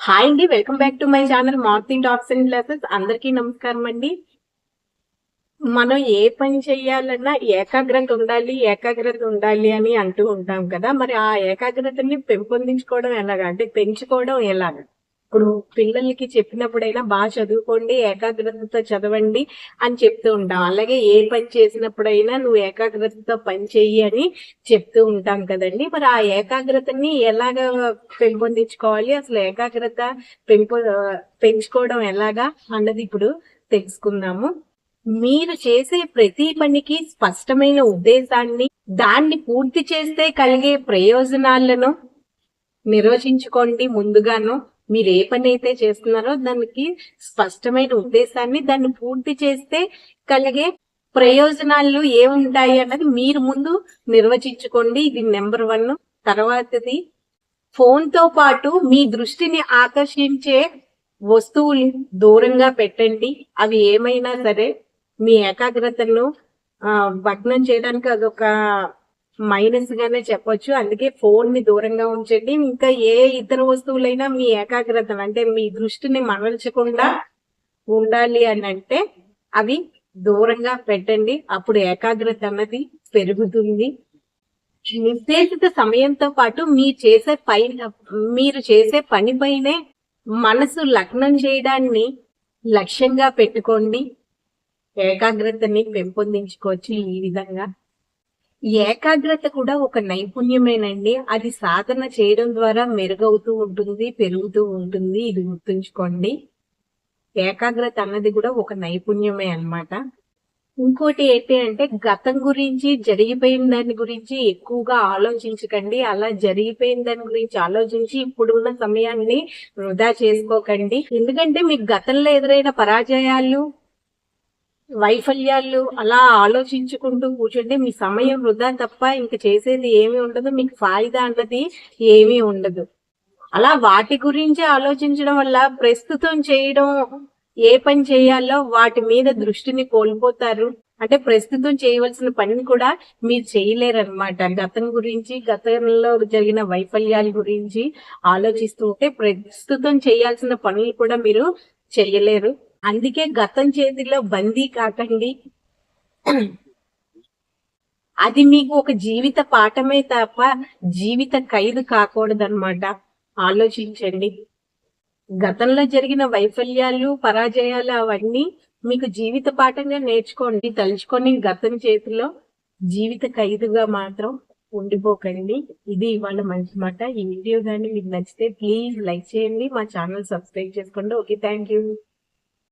Hi అండి welcome back to my channel morning talks and classes అందరికీ నమస్కారం అండి. మనం ఏ పని చేయాలన్నా ఏకాగ్రత ఉండాలి ఏకాగ్రత ఉండాలి అని అంటూ ఉంటాం కదా. మరి ఆ ఏకాగ్రతని పెంపొందించుకోవడం ఎలాగా? అంటే పెంచుకోవడం ఎలాగా? ఇప్పుడు పిల్లలకి చెప్పినప్పుడైనా బాగా చదువుకోండి ఏకాగ్రతతో చదవండి అని చెప్తూ ఉంటాం. అలాగే ఏ పని చేసినప్పుడైనా నువ్వు ఏకాగ్రతతో పని చెయ్యి అని చెప్తూ ఉంటాం కదండి. మరి ఆ ఏకాగ్రతని ఎలాగ పెంపొందించుకోవాలి? అసలు ఏకాగ్రత పెంపొ పెంచుకోవడం ఎలాగా అన్నది ఇప్పుడు తెలుసుకుందాము. మీరు చేసే ప్రతి పనికి స్పష్టమైన ఉద్దేశాన్ని దాన్ని పూర్తి చేస్తే కలిగే ప్రయోజనాలను నిర్వచించుకోండి ముందుగాను. మీరు ఏ పని అయితే చేస్తున్నారో దానికి స్పష్టమైన ఉద్దేశాన్ని దాన్ని పూర్తి చేస్తే కలిగే ప్రయోజనాలు ఏముంటాయి అన్నది మీరు ముందు నిర్వచించుకోండి. ఇది నెంబర్ వన్. తర్వాతది ఫోన్తో పాటు మీ దృష్టిని ఆకర్షించే వస్తువులు దూరంగా పెట్టండి. అవి ఏమైనా సరే మీ ఏకాగ్రతను భగ్నం చేయడానికి అదొక మైనస్ గానే చెప్పొచ్చు. అందుకే ఫోన్ని దూరంగా ఉంచండి. ఇంకా ఏ ఇతర వస్తువులైనా మీ ఏకాగ్రత అంటే మీ దృష్టిని మరల్చకుండా ఉండాలి అని అంటే అవి దూరంగా పెట్టండి. అప్పుడు ఏకాగ్రత అన్నది పెరుగుతుంది. నిర్దేశిత సమయంతో పాటు మీరు చేసే పై మీరు చేసే పనిపైనే మనసు లగ్నం చేయడాన్ని లక్ష్యంగా పెట్టుకోండి. ఏకాగ్రతని పెంపొందించుకోవచ్చు ఈ విధంగా. ఏకాగ్రత కూడా ఒక నైపుణ్యమేనండి. అది సాధన చేయడం ద్వారా మెరుగవుతూ ఉంటుంది పెరుగుతూ ఉంటుంది. ఇది గుర్తుంచుకోండి. ఏకాగ్రత అన్నది కూడా ఒక నైపుణ్యమే అన్నమాట. ఇంకోటి ఏంటి అంటే గతం గురించి జరిగిపోయిన దాని గురించి ఎక్కువగా ఆలోచించకండి. అలా జరిగిపోయిన దాని గురించి ఆలోచించి ఇప్పుడున్న సమయాన్ని వృధా చేసుకోకండి. ఎందుకంటే మీకు గతంలో ఎదురైన పరాజయాలు వైఫల్యాలు అలా ఆలోచించుకుంటూ కూర్చుంటే మీ సమయం వృధా తప్ప ఇంక చేసేది ఏమీ ఉండదు మీకు ఫాయిదా అన్నది ఏమీ ఉండదు. అలా వాటి గురించి ఆలోచించడం వల్ల ప్రస్తుతం చేయడం ఏ పని చేయాలో వాటి మీద దృష్టిని కోల్పోతారు. అంటే ప్రస్తుతం చేయవలసిన పనిని కూడా మీరు చేయలేరు అనమాట గతం గురించి గతంలో జరిగిన వైఫల్యాల గురించి ఆలోచిస్తూ ఉంటే ప్రస్తుతం చేయాల్సిన పనులు కూడా మీరు చేయలేరు. అందుకే గతం చేతిలో బందీ కాకండి. అది మీకు ఒక జీవిత పాఠమే తప్ప జీవిత ఖైదు కాకూడదన్నమాట. ఆలోచించండి. గతంలో జరిగిన వైఫల్యాలు పరాజయాలు అవన్నీ మీకు జీవిత పాఠంగా నేర్చుకోండి. తలుచుకొని గతం చేతిలో జీవిత ఖైదుగా మాత్రం ఉండిపోకండి. ఇది ఇవాళ మంచి మాట. ఈ వీడియో కానీ మీకు నచ్చితే ప్లీజ్ లైక్ చేయండి. మా ఛానల్ సబ్స్క్రైబ్ చేసుకోండి. Okay thank you.